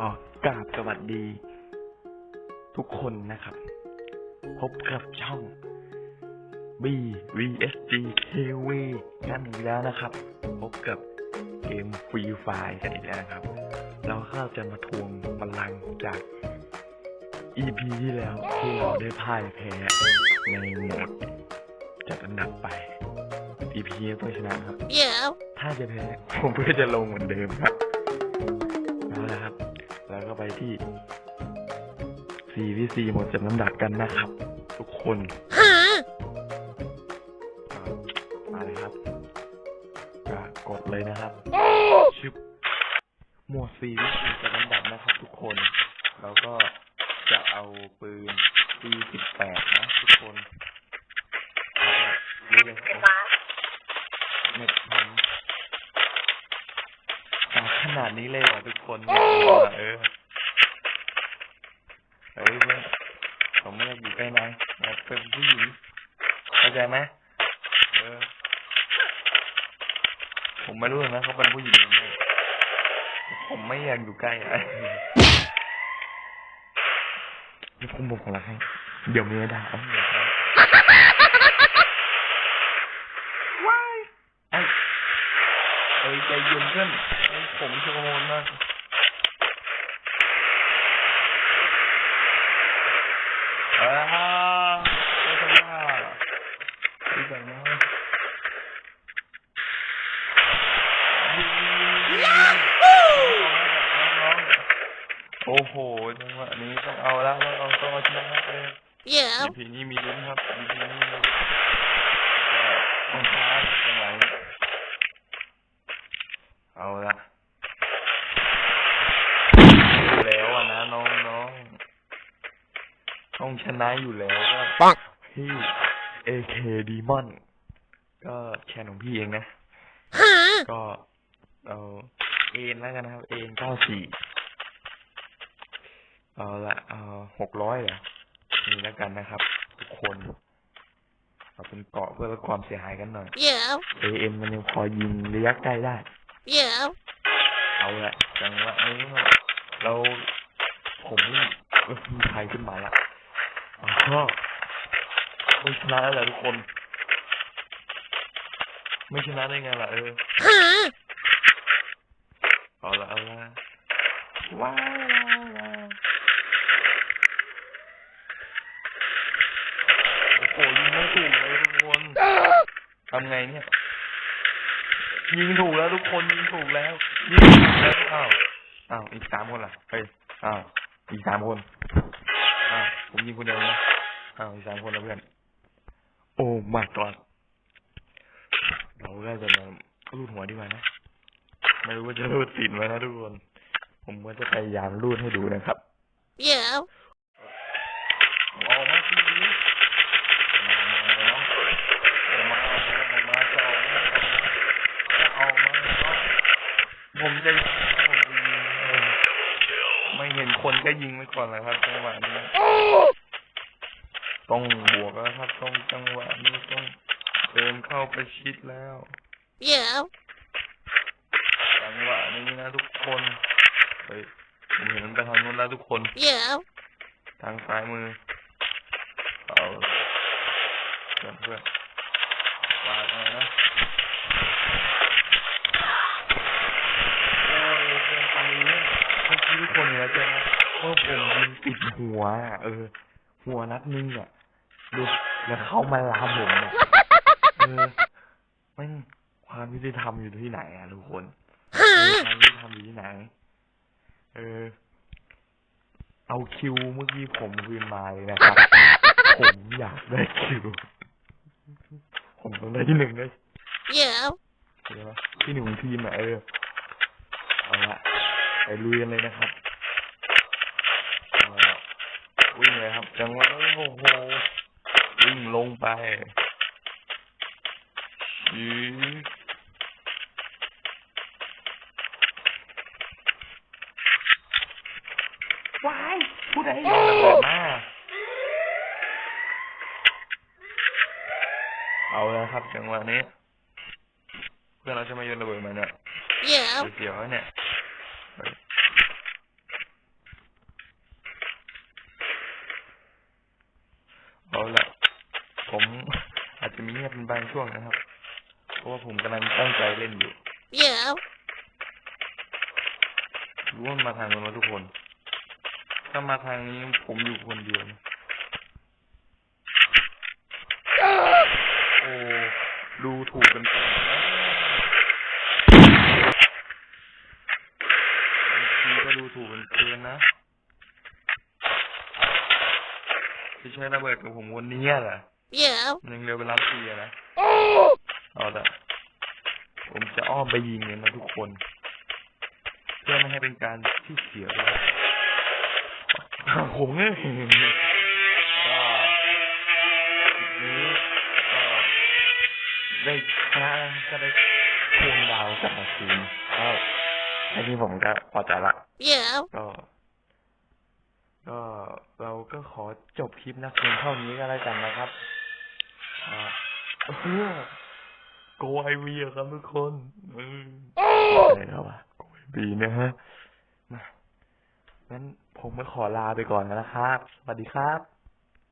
อ๋อกราบสวัสดี ทุกคนนะครับ พบกับช่อง B VSG TV กันอีกแล้วนะครับ พบกับเกมฟรีไฟกันอีกแล้วนะครับ เราก็จะมาทวงบัลลังก์จาก EP ที่แล้วที่เราได้พ่ายแพ้ในโหมดจัดอันดับไป EP นี้ต้องชนะครับ Yeah. ถ้าจะแพ้ผมก็จะลงเหมือนเดิมครับเอาละครับ แล้วก็ไปที่ 4vc หมดจำน้ำดักกันนะครับ ทุกคน Huh? ก็มาเลยครับก็กดเลยนะครับชิบหมวด 4vc จำน้ำดักนะครับทุกคน แล้วก็จะเอาปืน C18 นะทุกคนแล้วก็รู้เลยเน็ตผมอะขนาดนี้เลยเหรอทุกคนเออ เฮ้ยเพื่อนผมไม่อยากอยู่ใกล้นายอยากเป็นผู้หญิงเข้าใจไหมเออ ผมไม่รู้หรอกนะเขาเป็นผู้หญิงหรือไม่ผมไม่อยากอยู่ใกล้อะนี่ผมบอกของเราให้เดี๋ยวมีไม่ได้เอาเดี๋ยวเอาว้ายไอ้เอ้ยใจเย็นเพื่อนไอ้ผมชะโงนมาก อ่าไม่ต้องว่าดีใจมากโอ้โหจังหวะนี้ต้องเอาละต้องเอาต้องเอาชนะเลย Yeah. EP นี้มีลุ้นครับ EP นี้ก็ต้องชนะจังหวะนี้เอาละอยู่แล้วอะนะน้องน้องต้อ งชนะอยู่แล้วก็ Bonk. พี่ AK Demon ก็แชร์ของพี่เองนะ Huh? ก็เอาเอ็นแล้วกันนะครับเอ็นเก้าสี่เอาละเอาหกร้อยเหรอนี่แล้วกันนะครับ ทุกคนเอาเป็นเกาะเพื่อลดความเสียหายกันหน่อย Yeah. เอ็นมันยังพอยิงระยะใกล้ได้ Yeah. เอาละจังหวะนี้ครับเราผมนี่เอ้ยมีใครขึ้นมาละ อ๋อไม่ชนะแล้วแหละทุกคน ไม่ชนะได้ไงล่ะเออเอาละเอาละว้าวว้าวว้าวโอ้โหยิงไม่ถูกเลยทุกคนทำไงเนี่ยยิงถูกแล้วทุกคนยิงถูกแล้วยิงถูกแล้วอ้าวอ้าวอีกสามคนล่ะเฮ้ยอ้าวอีกสามคนอ้าวผมยิงคนเดียวนะ อ้าวอีกสามคนแล้วเพื่อน โอ้มาก่อนเราก็จะมาลูดหัวดีกว่านะ ไม่รู้ว่าจะรูดติดไหมนะทุกคน ผมก็จะพยายามรูดให้ดูนะครับ Yeah. ออกมาทีนี้มามาน้องออกมาออกมาจะออกมาจะออกมาผมจะผมจะยิงเออไม่เห็นคนก็ยิงไปก่อนเลยครับจังหวะนี้ ต้องบวกแล้วครับ ต้องจังหวะนี้ต้องเดินเข้าไปชิดแล้ว Yeah. จังหวะนี้นะทุกคนเฮ้ยผมเห็นมันไปทางนู้นแล้วทุกคน Yeah. ทางซ้ายมือ เอาเพื่อนเพื่อนวาดมานะโอ้ยเพื่อนไปเนี่ยเมื่อกี้ทุกคนเห็นแล้วใช่ไหมว่าผมยิงติดหัวอะเออ หัวนัดนึงอะดูแล้วเข้ามาลามผมเนี่ยเออแมันความยุติธรรมอยู่ที่ไหนอะทุกคนเออ Huh? ทางนี้ทำอยู่ที่ไหน เออ เอาคิวเมื่อกี้ผมคืนมาเลยนะครับ ผมอยากได้คิว ผมต้องได้ที่หนึ่งเลย Yeah. ใช่ไหมที่หนึ่งของทีมอะเออเอาละไปลุยกันเลยนะครับเอาละวิ่งเลยครั บจังหวะโอ้โหวิ่งลงไปยืดว้ายผู้ใดโยนระเบิดมาเอาแล้วครับจังหวะนี้ เพื่อนเราจะมาโยนระเบิดมาเนี่ย Yeah. เสียวๆเนี่ยเฮ้ย จะมีเงียบเป็นบางช่วงนะครับ เพราะว่าผมกำลังตั้งใจเล่นอยู่ Yeah. รู้ว่ามันมาทางนู้นแล้วทุกคน ถ้ามาทางนี้ผมอยู่คนเดียวนะโอ้ดูถูกกันไปนะบางทีก็ดูถูกกันเกินนะ ที่ใช้ระเบิดกับผมวันนี้แหละ Yeah. มันยังเร็วไปล้านปีอะนะเอาละผมจะอ้อมไปยิงเลยนะทุกคน เพื่อไม่ให้เป็นการที่เสียเวลาผมเนี่ยก็คลิปนี้ก็ได้ค่าก็ได้พวงดาวกลับมาคืนก็แค่นี้ผมก็พอใจละ Yeah. ก็ ก็เราก็ขอจบคลิปนักเรียนเท่านี้ก็แล้วกันนะครับอ่าเออโกไอวีอะครับทุกคนอืมใช่ครับว่าโกไอวีนะฮะมางั้นผมก็ขอลาไปก่อนนะครับ สวัสดีครับ